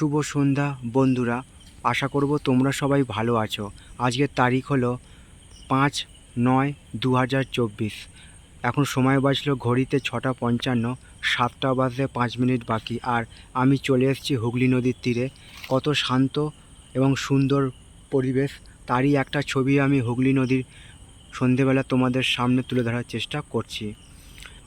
শুভ সন্ধ্যা, বন্ধুরা। আশা করব তোমরা সবাই ভালো আছো। আজকের তারিখ হলো পাঁচ নয় দু এখন সময় বাজলো ঘড়িতে ছটা পঞ্চান্ন, সাতটা বাজতে পাঁচ মিনিট বাকি। আর আমি চলে এসেছি হুগলি নদীর তীরে। কত শান্ত এবং সুন্দর পরিবেশ। তারই একটা ছবি আমি হুগলি নদীর সন্ধেবেলা তোমাদের সামনে তুলে ধরার চেষ্টা করছি।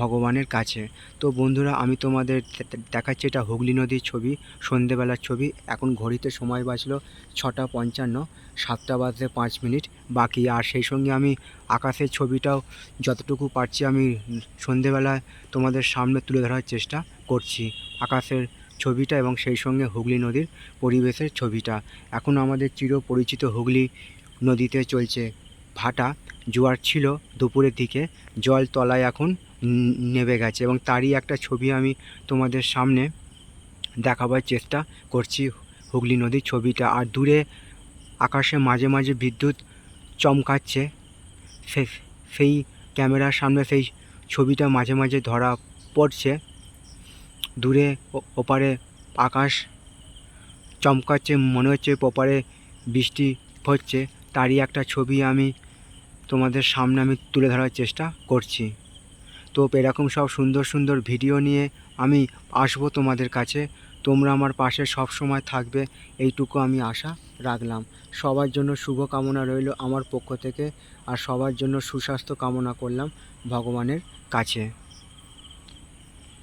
ভগবানের কাছে। তো বন্ধুরা, আমি তোমাদের দেখাচ্ছি এটা হুগলি নদীর ছবি, সন্ধেবেলার ছবি। এখন ঘড়িতে সময় বাঁচলো ছটা পঞ্চান্ন, সাতটা বাজতে পাঁচ মিনিট বাকি। আর সেই সঙ্গে আমি আকাশের ছবিটাও যতটুকু পারছি আমি সন্ধেবেলায় তোমাদের সামনে তুলে ধরার চেষ্টা করছি। আকাশের ছবিটা এবং সেই সঙ্গে হুগলি নদীর পরিবেশের ছবিটা। এখন আমাদের চিরপরিচিত হুগলি নদীতে চলছে ভাটা। জোয়ার ছিল দুপুরের দিকে, জল তলায় এখন ন- নেমে গেছে এবং তারই একটা ছবি আমি তোমাদের সামনে দেখাবার চেষ্টা করছি হুগলি নদীর ছবিটা। আর দূরে আকাশে মাঝে মাঝে বিদ্যুৎ চমকাচ্ছে। সেই ক্যামেরার সামনে সেই ছবিটা মাঝে মাঝে ধরা পড়ছে। দূরে ওপারে আকাশ চমকাচ্ছে, মনে হচ্ছে ওপারে বৃষ্টি হচ্ছে। তারই একটা ছবি আমি তোমাদের সামনে আমি তুলে ধরার চেষ্টা করছি। তো এরকম সব সুন্দর সুন্দর ভিডিও নিয়ে আমি আসব তোমাদের কাছে। তোমরা আমার পাশে সব সময় থাকবে, এইটুকু আমি আশা রাখলাম। সবার জন্য শুভ কামনা রইল আমার পক্ষ থেকে, আর সবার জন্য সুস্বাস্থ্য কামনা করলাম ভগবানের কাছে।